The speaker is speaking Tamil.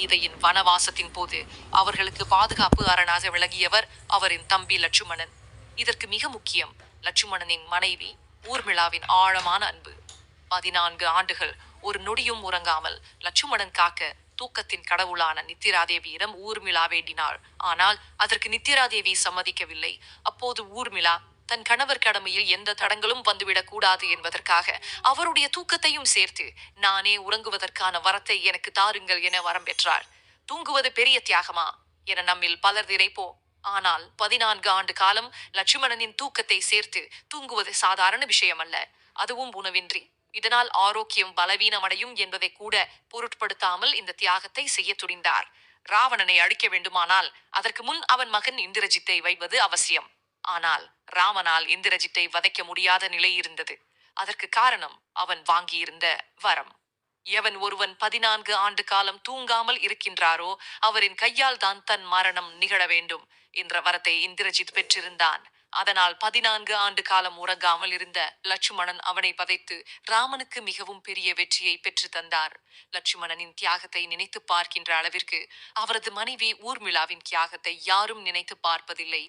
சீதையின் வனவாசத்தின் போது அவர்களுக்கு பாதுகாப்பு அரணாக விளங்கியவர் அவரின் தம்பி லட்சுமணன். இதற்கு மிக முக்கியம் லட்சுமணனின் மனைவி ஊர்மிளாவின் ஆழமான அன்பு. பதினான்கு ஆண்டுகள் ஒரு நொடியும் உறங்காமல் லட்சுமணன் காக்க தூக்கத்தின் கடவுளான நித்திராதேவியிடம் ஊர்மிளா வேண்டினாள். ஆனால் அதற்கு நித்திராதேவி சம்மதிக்கவில்லை. அப்போது ஊர்மிளா தன் கணவர் கடமையில் எந்த தடங்களும் வந்துவிடக்கூடாது என்பதற்காக அவருடைய தூக்கத்தையும் சேர்த்து நானே உறங்குவதற்கான வரத்தை எனக்கு தாருங்கள் என வரம் பெற்றார் தூங்குவது பெரிய தியாகமா? என நம்மில் பலர் நினைப்போம். ஆனால் பதினான்கு ஆண்டு காலம் லட்சுமணனின் தூக்கத்தை சேர்த்து தூங்குவது சாதாரண விஷயமல்ல. அதுவும் உணவின்றி. இதனால் ஆரோக்கியம் பலவீனமடையும் என்பதை கூட பொருட்படுத்தாமல் இந்த தியாகத்தை செய்ய துணிந்தார். ராவணனை அழிக்க வேண்டுமானால் அதற்கு முன் அவன் மகன் இந்திரஜித்தை வைவது அவசியம். ஆனால் ராமனால் இந்திரஜித்தை வதைக்க முடியாத நிலை இருந்தது. அதற்கு காரணம் அவன் வாங்கியிருந்த வரம். எவன் ஒருவன் பதினான்கு ஆண்டு காலம் தூங்காமல் இருக்கின்றாரோ அவரின் கையால் தான் தன் மரணம் நிகழ வேண்டும் என்ற வரத்தை இந்திரஜித் பெற்றிருந்தான். அதனால் பதினான்கு ஆண்டு காலம் உறங்காமல் இருந்த லட்சுமணன் அவனை பதைத்து ராமனுக்கு மிகவும் பெரிய வெற்றியை பெற்று தந்தார். லட்சுமணனின் தியாகத்தை நினைத்து பார்க்கின்ற அளவிற்கு அவரது மனைவி ஊர்மிளாவின் தியாகத்தை யாரும் நினைத்து பார்ப்பதில்லை.